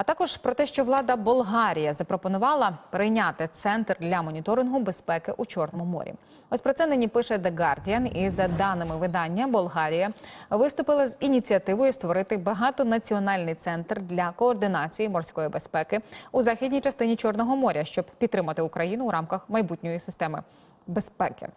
А також про те, що влада Болгарії запропонувала прийняти центр для моніторингу безпеки у Чорному морі. Ось про це нині пише The Guardian. І за даними видання, Болгарія виступила з ініціативою створити багатонаціональний центр для координації морської безпеки у західній частині Чорного моря, щоб підтримати Україну у рамках майбутньої системи безпеки.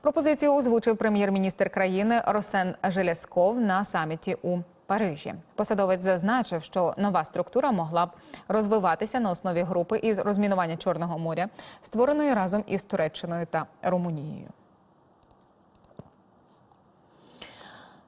Пропозицію озвучив прем'єр-міністр країни Росен Желязков на саміті у Парижі. Посадовець зазначив, що нова структура могла б розвиватися на основі групи із розмінування Чорного моря, створеної разом із Туреччиною та Румунією.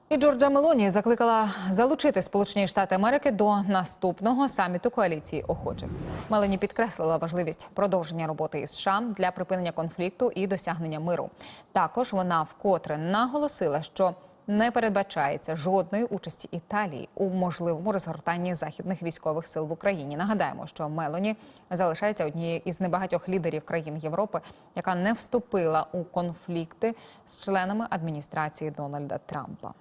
І Джорджа Мелоні закликала залучити Сполучені Штати Америки до наступного саміту коаліції охочих. Мелоні підкреслила важливість продовження роботи із США для припинення конфлікту і досягнення миру. Також вона вкотре наголосила, що не передбачається жодної участі Італії у можливому розгортанні західних військових сил в Україні. Нагадаємо, що Мелоні залишається однією із небагатьох лідерів країн Європи, яка не вступила у конфлікти з членами адміністрації Дональда Трампа.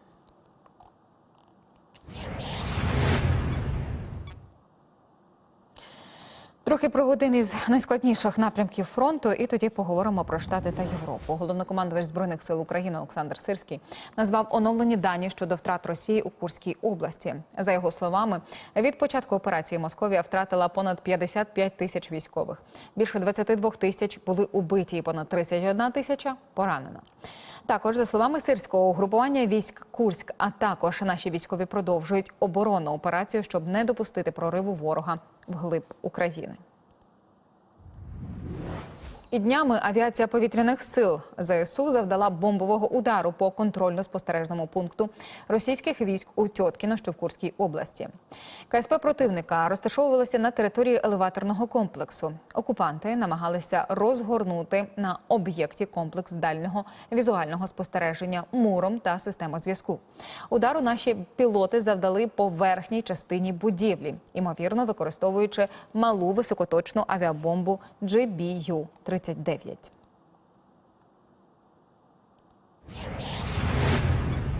Трохи про один із найскладніших напрямків фронту, і тоді поговоримо про штати та Європу. Головнокомандувач збройних сил України Олександр Сирський назвав оновлені дані щодо втрат Росії у Курській області. За його словами, від початку операції Московія втратила понад 55 тисяч військових. Більше 22 тисяч були убиті, і понад 31 тисяча поранена. Також за словами сирського угрупування військ Курськ, а також наші військові продовжують оборонну операцію, щоб не допустити прориву ворога вглиб України. І днями авіація повітряних сил ЗСУ завдала бомбового удару по контрольно-спостережному пункту російських військ у Тьоткіно, що в Курській області. КСП противника розташовувалися на території елеваторного комплексу. Окупанти намагалися розгорнути на об'єкті комплекс дальнього візуального спостереження муром та система зв'язку. Удару наші пілоти завдали по верхній частині будівлі, ймовірно використовуючи малу високоточну авіабомбу GBU-39.